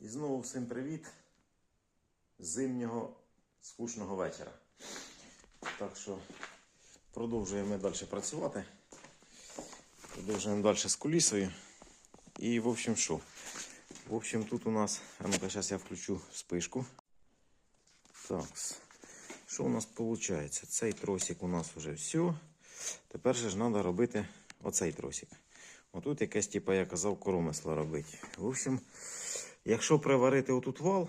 І знову всім привіт зимнього скучного вечора. Так що продовжуємо далі працювати. Продовжуємо далі з кулісою. І в общем що? В общем, тут у нас, а ну-ка, зараз я включу спишку. Так, що у нас виходить? Цей тросик у нас вже все. Тепер же ж треба робити оцей тросик. Отут якесь, типу, я казав, коромисло робити. В общем, якщо приварити отут вал,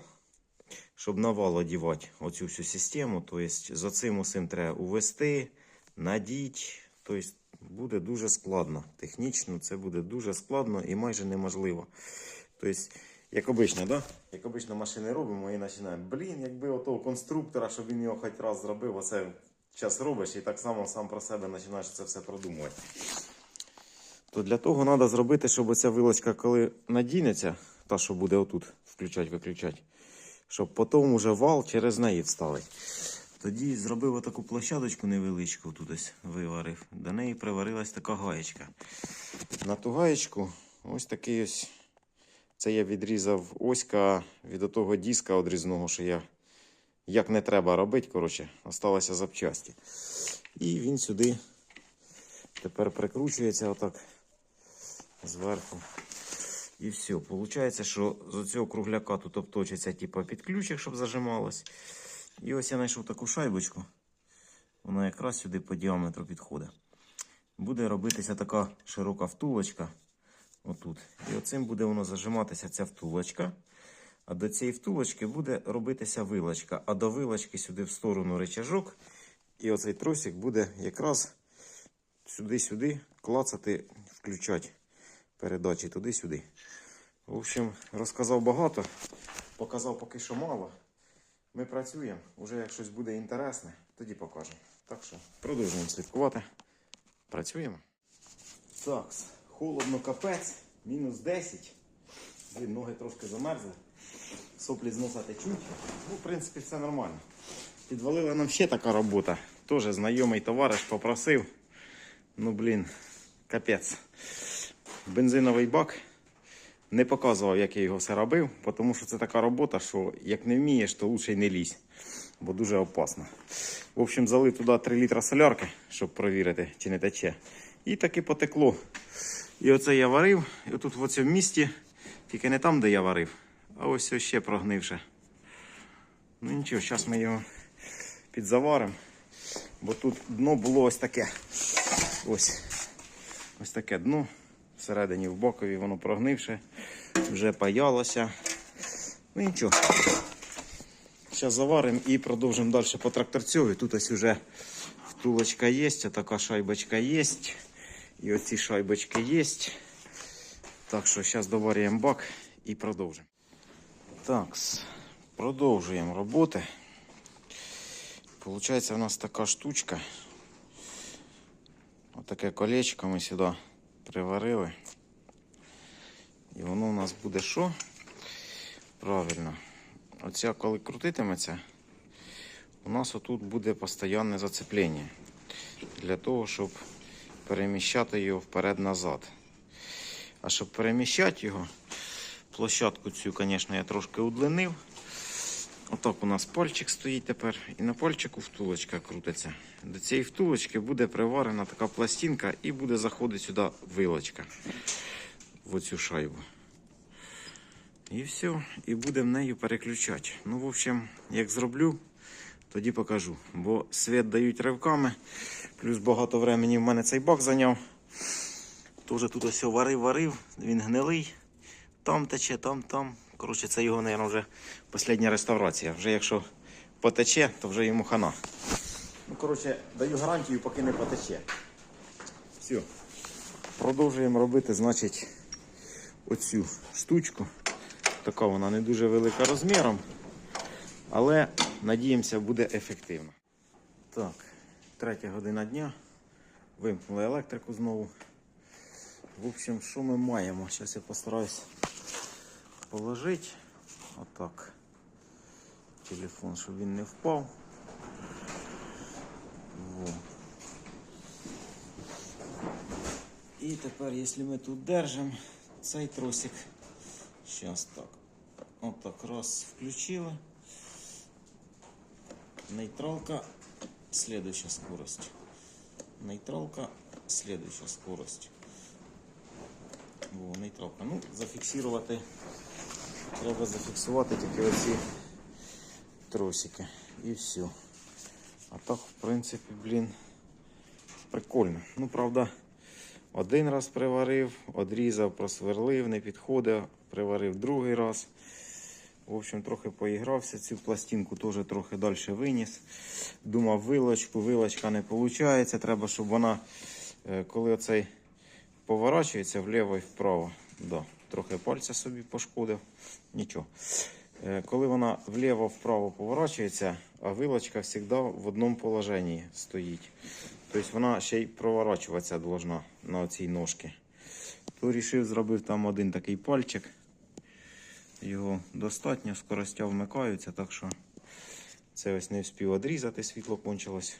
щоб на вал одівати оцю всю систему, то есть за цим усім треба увести, надіть. Тобто буде дуже складно. Технічно це буде дуже складно і майже неможливо. Тобто, як обично, да? як обично машини робимо і починаємо. Блін, якби отого конструктора, щоб він його хоч раз зробив, оце час робиш і так само сам про себе починаєш це все продумувати. То для того треба зробити, щоб оця вилочка, коли надінеться, та, що буде отут включати-виключати, щоб потім уже вал через неї вставити. Тоді зробив отаку площадочку невеличку, тут ось виварив. До неї приварилась така гаєчка. На ту гаєчку ось такий ось. Це я відрізав оська від того диска одрізного, що я як не треба робити, коротше, осталося запчасті. І він сюди тепер прикручується отак зверху. І все. Получається, що з цього кругляка тут обточиться типу, під ключик, щоб зажималось. І ось я знайшов таку шайбочку. Вона якраз сюди по діаметру підходить. Буде робитися така широка втулочка. Отут. І оцим буде воно зажиматися ця втулочка. А до цієї втулочки буде робитися вилочка. А до вилочки сюди в сторону речажок. І оцей тросик буде якраз сюди-сюди клацати, включати передачі туди-сюди. В общем, розказав багато, показав поки що мало. Ми працюємо. Уже як щось буде інтересне, тоді покажемо. Так що продовжуємо слідкувати. Працюємо. Так, холодно капець, мінус 10. Блін, ноги трошки замерзли. Соплі з носа течуть. Ну, в принципі, все нормально. Підвалила нам ще така робота. Теж знайомий товариш попросив. Ну, блін, капець. Бензиновий бак. Не показував, як я його все робив, тому що це така робота, що як не вмієш, то лучше й не лізь, бо дуже опасно. В общем, залив туди 3 літра солярки, щоб провірити, чи не тече. І таки потекло. І оце я варив, і отут в цьому місці, тільки не там, де я варив, а ось ось ще прогнивше. Ну нічого, зараз ми його підзаваримо, бо тут дно було ось таке. Ось. Ось таке дно. Всередині в бокові воно прогнивше, вже паялося. Ну нічого. Зараз заваримо і продовжимо далі по тракторцю. Тут ось вже втулочка є, така шайбочка є. І оці шайбочки є. Так що зараз доварюємо бак і продовжимо. Так, продовжуємо роботи. Получається, у нас така штучка. Отаке колечко ми сюди приварили. І воно у нас буде що? Правильно. Оця, коли крутитиметься, у нас отут буде постійне зацеплення. Для того, щоб переміщати його вперед-назад. А щоб переміщати його, площадку цю, звісно, я трошки удлинив. Отак у нас пальчик стоїть тепер, і на пальчику втулочка крутиться. До цієї втулочки буде приварена така пластинка і буде заходити сюди вилочка в оцю шайбу. І все, і будемо нею переключати. Ну, в общем, як зроблю, тоді покажу. Бо світ дають ривками, плюс багато времени в мене цей бак зайняв. Тоже тут ось варив-варив, він гнилий. Там тече, там, там. Коротше, це його, мабуть, вже остання реставрація. Вже якщо потече, то вже йому хана. Ну, коротше, даю гарантію, поки не потече. Все. Продовжуємо робити, значить, оцю штучку. Така вона не дуже велика розміром, але надіємося, буде ефективно. Так, третя година дня. Вимкнули електрику знову. В общем, що ми маємо? Зараз я постараюсь положити. Отак. Телефон, щоб він не впав. Во. І тепер, якщо ми тут держимо цей тросик, зараз так. Отак, раз, включили. Нейтралка, следующая скорость. Нейтралка, следующая скорость. О, нейтралка. Ну, зафіксувати. Треба зафіксувати тільки оці тросики. І все. А так, в принципі, блін, прикольно. Ну, правда, один раз приварив, одрізав, просверлив, не підходив, приварив другий раз. В общем, трохи поігрався, цю пластинку теж трохи далі виніс. Думав вилочку, вилочка не виходить. Треба, щоб вона, е, коли оцей поворачується вліво і вправо. Да, трохи пальця собі пошкодив. Нічого. Е, Коли вона вліво-вправо поворачується, а вилочка завжди в одному положенні стоїть. Тобто вона ще й проворачуватися должна на цій ножці. То вирішив, зробив там один такий пальчик. Його достатньо, скоростя вмикаються, так що це ось не встиг одрізати, світло кончилось.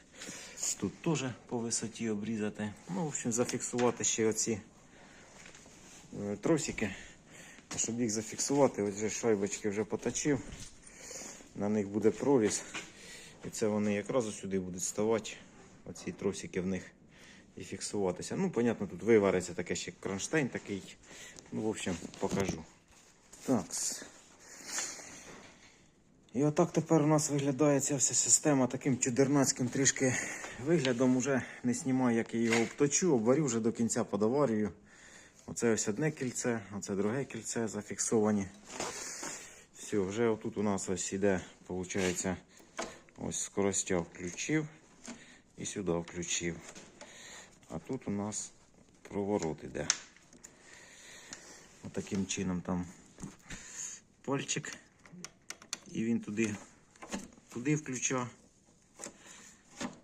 Тут теж по висоті обрізати. Ну, в общем, зафіксувати ще оці тросики. Щоб їх зафіксувати, ось шайбочки вже поточив. На них буде проріз. І це вони якраз сюди будуть ставати. Оці тросики в них і фіксуватися. Ну, понятно, тут вивариться таке ще кронштейн такий. Ну, в общем, покажу. Так. І отак тепер у нас виглядає ця вся система таким чудернацьким трішки виглядом. Уже не знімаю, як я його обточу, обварю вже до кінця подоварюю. Оце ось одне кільце, оце друге кільце зафіксовані. Все, вже отут у нас ось іде, виходить, ось скоростя включив і сюди включив. А тут у нас проворот іде. Отаким чином там пальчик. І він туди, туди включав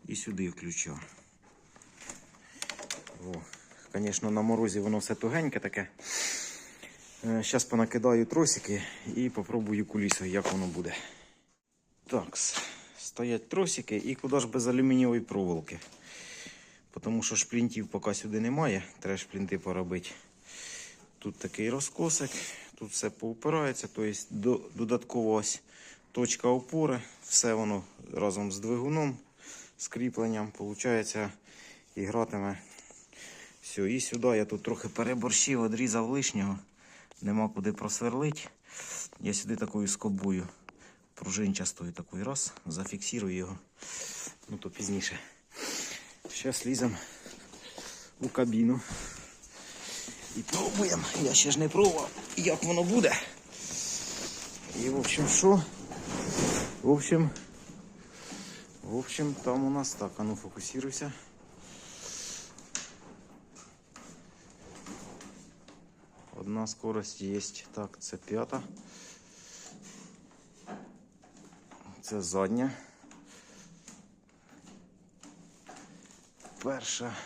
і сюди включав. О, звісно, на морозі воно все тугеньке таке. Зараз понакидаю тросики і попробую кулісою, як воно буде. Так, стоять тросики і куди ж без алюмінієвої проволоки. Тому що шплінтів поки сюди немає, треба шплінти поробити. Тут такий розкосик, тут все поупирається, тобто до, додаткова ось точка опори, все воно разом з двигуном, з кріпленням, виходить, і гратиме. Все, і сюди я тут трохи переборщив, відрізав лишнього, нема куди просверлити. Я сюди такою скобою пружинчастою такою раз, зафіксую його, ну то пізніше. Зараз ліземо у кабіну. І пробуємо. Я ще ж не пробував, як воно буде. І в общем, що? В общем, в общем, там у нас так, а ну фокусируйся. Одна скорость є. Так, це п'ята. Це задня. Перша,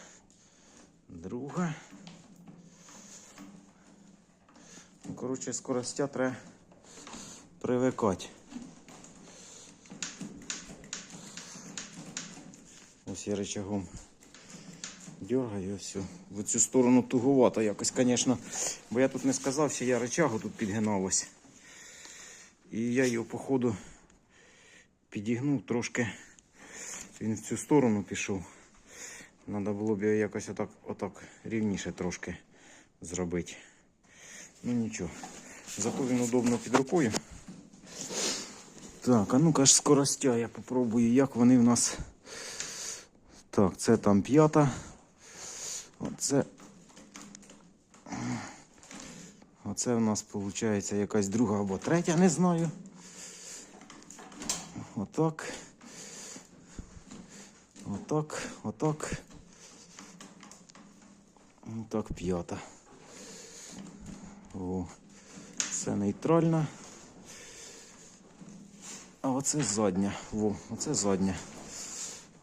друга. Ну, коротше, скоростя треба привикати. Ось я рычагом дергаю все. В цю сторону туговато якось, звісно. Бо я тут не сказав, що я рычагу тут підгинав ось. І я його, походу, підігнув трошки. Він в цю сторону пішов. Треба було б його якось отак, отак рівніше трошки зробити. Ну нічого. Зато він удобно під рукою. Так, а ну-ка ж скоростя я попробую, як вони в нас. Так, це там п'ята. Оце. Оце в нас виходить якась друга або третя, не знаю. Отак. Отак, отак. Отак п'ята. О, це нейтральна. А оце задня. Во, оце задня.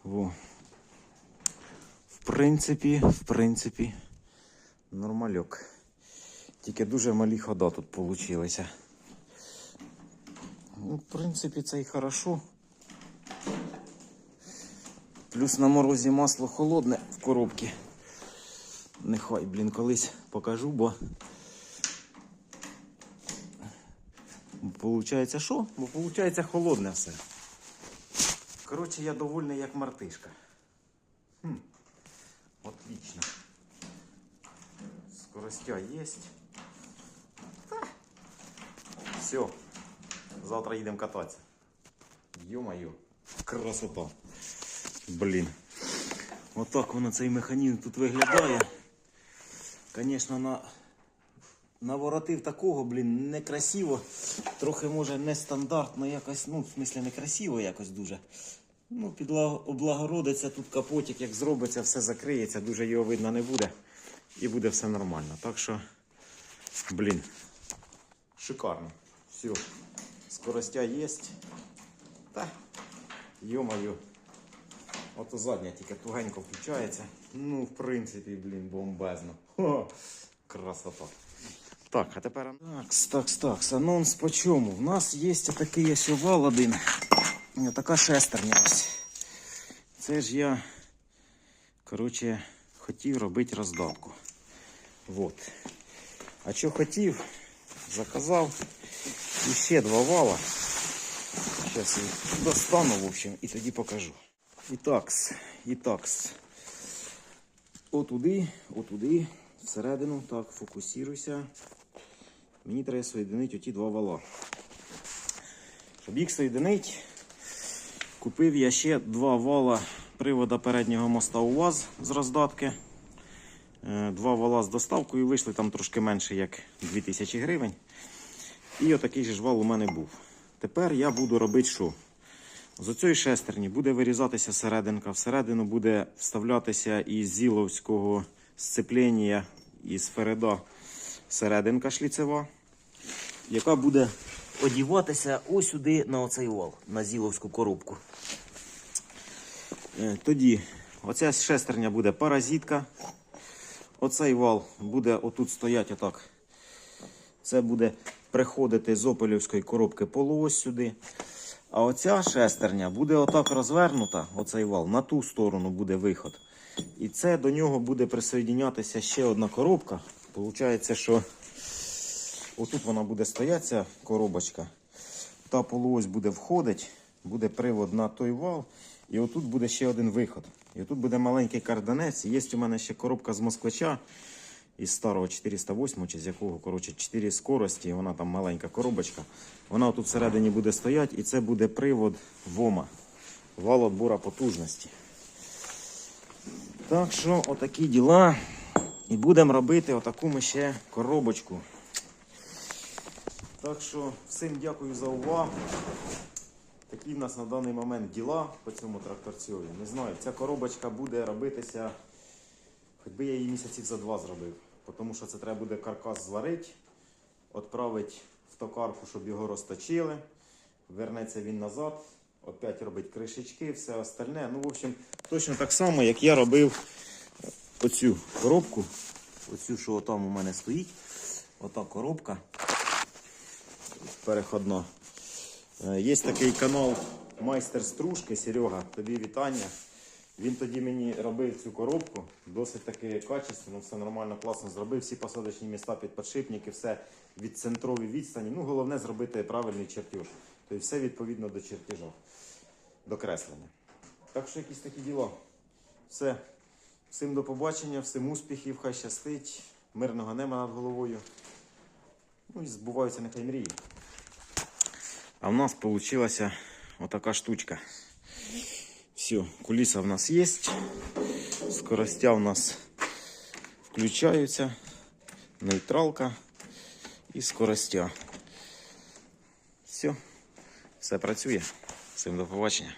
Во. Принципі, в принципі, нормальок. Тільки дуже малі хода тут получилися. Ну, в принципі, це і хорошо. Плюс на морозі масло холодне в коробці. Нехай, блін, колись покажу, бо Получається що? Бо получається холодне все. Коротше, я довольний як мартишка. Хм. Скоростя есть. Все. Завтра їдемо кататися. Ё-моё. Красота. Блін. Отак воно цей механізм тут виглядає. Звісно, на... наворотив такого, блін, некрасиво. Трохи може нестандартно якось, ну, в смислі некрасиво якось дуже. Ну, підла- облагородиться тут капотик, як зробиться, все закриється, дуже його видно не буде. І буде все нормально. Так що, блін, шикарно. Все. Скоростя є. Та, йо-моє. Ото задня тільки тугенько включається. Ну, в принципі, блін, бомбезно. Хо, красота. Так, а тепер. Такс, такс, такс. Анонс по чому? У нас є такий ось овал один. І така шестерня ось. Це ж я, коротше, хотів робити роздатку. Вот. А що хотів, заказав і ще два вала. Зараз достану, в общем, і тоді покажу. І такс. Отуди, отуди, всередину, так, фокусируйся. Мені треба соєдинити оті два вала. Щоб їх соєдинити, купив я ще два вала привода переднього моста УАЗ з роздатки. Е, Два вала з доставкою вийшли там трошки менше, як 2000 гривень. І отакий же ж вал у мене був. Тепер я буду робити що? З оцієї шестерні буде вирізатися серединка, всередину буде вставлятися із зіловського сцеплення із Фереда серединка шліцева, яка буде одіватися ось сюди на оцей вал, на зіловську коробку. Е, Тоді оця шестерня буде паразитка. Оцей вал буде отут стояти отак. Це буде приходити з опелівської коробки полуось сюди. А оця шестерня буде отак розвернута, оцей вал, на ту сторону буде виход. І це до нього буде присоєднятися ще одна коробка. Получається, що отут вона буде стояти, ця коробочка. Та полуось буде входить, буде привод на той вал. І отут буде ще один виход. І отут буде маленький карданець. Є у мене ще коробка з москвича із старого 408, чи з якого, коротше, 4 скорості, вона там маленька коробочка. Вона тут всередині буде стояти, і це буде привод ВОМа. Вал отбора потужності. Так що, отакі діла. І будемо робити отаку ми ще коробочку. Так що, всім дякую за увагу. Такі в нас на даний момент діла по цьому тракторцьові. Не знаю, ця коробочка буде робитися, хоч би я її місяців за два зробив. Тому що це треба буде каркас зварити, відправити в токарку, щоб його розточили. Вернеться він назад, опять робить кришечки, все остальне. Ну, в общем, точно так само, як я робив оцю коробку. Оцю, що там у мене стоїть. Ота коробка переходна. Е, Є такий канал Майстер Стружки, Серега, тобі вітання. Він тоді мені робив цю коробку, досить таки качественно, все нормально, класно зробив. Всі посадочні міста під підшипники, все від центровій відстані. Ну, головне зробити правильний чертеж. Тобто все відповідно до чертежа, до креслення. Так що якісь такі діла. Все. Всім до побачення, всім успіхів, хай щастить, мирного неба над головою. Ну і збуваються нехай мрії. А в нас получилася отака штучка. Все, куліса в нас є. Скоростя в нас включаються. Нейтралка і скоростя. Все, все працює. Всім до побачення.